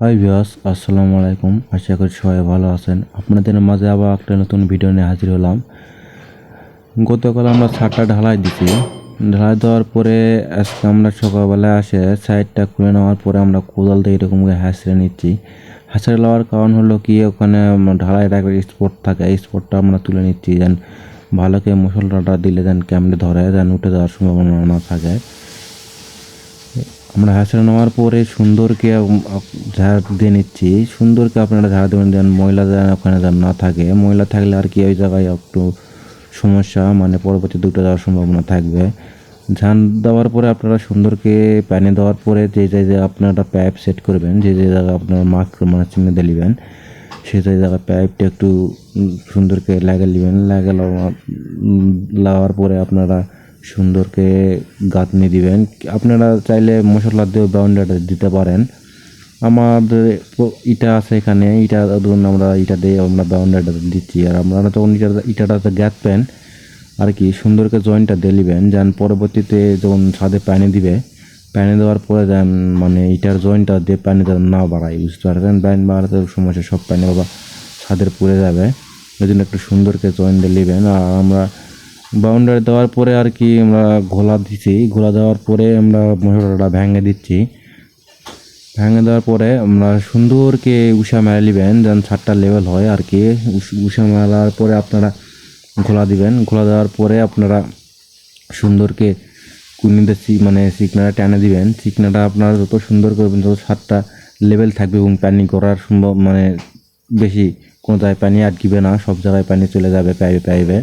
Hi viewers আসসালামু আলাইকুম। আশা করি সবাই ভালো আছেন। আপনাদের মাঝে আবার একটা নতুন ভিডিও নিয়ে হাজির হলাম। গতকাল আমরা ছাদটা ঢালাই দিছি। ঢালাই দেওয়ার পরে আজকে আমরা সকালবেলায় আসে সাইডটা খুলে নেওয়ার পরে আমরা কোদাল দিয়ে এরকম করে হাসড়ে নিচ্ছি। হাসড়ে নেওয়ার কারণ হলো কি, ওখানে ঢালাইয়ের একটা স্পট থাকে। এই স্পটটা আমরা তুলে নিচ্ছি। যেন ভালো করে মশলাটা দিলে যেন ক্যামড়ে ধরে, যেন উঠে যাওয়ার সম্ভাবনা না থাকে। আমরা হাঁসড়ে নেওয়ার পরে সুন্দরকে ঝাড় দিয়ে নিচ্ছি। সুন্দরকে আপনারা ঝাড় দেবেন যেন ময়লা যেন ওখানে যেন না থাকে। ময়লা থাকলে আর কি ওই জায়গায় একটু সমস্যা মানে পরবর্তী দুটো যাওয়ার সম্ভাবনা থাকবে। ঝান দেওয়ার পরে আপনারা সুন্দরকে প্যানে দেওয়ার পরে যে যে যে আপনারা পাইপ সেট করবেন, যে যে জায়গায় আপনারা মার্ক মানে নেবেন সে সেই জায়গায় পাইপটা একটু সুন্দরকে লাগিয়ে নেবেন লাগিয়ে লওয়া- লাগার পরে আপনারা সুন্দরকে গাঁথনি দিবেন। আপনারা চাইলে মশলা দিয়েও বাউন্ডারিটা দিতে পারেন। আমাদের ইটা আছে এখানে, ইটা ধরুন আমরা ইটা দিয়ে আমরা বাউন্ডারিটা দিচ্ছি। আর আপনারা যখন ইটা, ইটাটাতে গাঁথবেন, আর কি সুন্দরকে জয়েন্টটা দিয়ে নেবেন, যেন পরবর্তীতে যখন ছাদে পানি দিবে, পানি দেওয়ার পরে যেন মানে ইটার জয়েন্টটা দিয়ে পানি না বাড়ায়, বুঝতে পারবেন পানি বাড়াতে সমস্যা সব পানি বাবা ছাদের পুড়ে যাবে। ওই জন্য একটু সুন্দরকে জয়েন্ট দিয়ে নেবেন। আর আমরা বাউন্ডারি দেওয়ার পরে আর কি আমরা ঘোলা দিচ্ছি ঘোলা দেওয়ার পরে আমরা মশলাটা ভেঙে দিচ্ছি। ভেঙে দেওয়ার পরে আমরা সুন্দরকে উষা মেরে নেবেন, যেন ছাদটা লেভেল হয় আর কি। উষা মেলার পরে আপনারা ঘোলা দিবেন। ঘোলা দেওয়ার পরে আপনারা সুন্দরকে কুনিতে মানে চিকনাটা টেনে দিবেন। চিকনাটা আপনারা যত সুন্দর করবেন, তত ছাদটা লেভেল থাকবে এবং পানি করার সম্ভব মানে বেশি কোনো জায়গায় পানি আটকিবে না, সব জায়গায় পানি চলে যাবে পাইবে পাইবে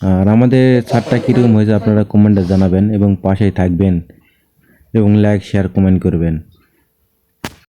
আর আমাদের ছাদটা কীরকম হয়েছে আপনারা কমেন্টে জানাবেন এবং পাশেই থাকবেন এবং লাইক শেয়ার কমেন্ট করবেন।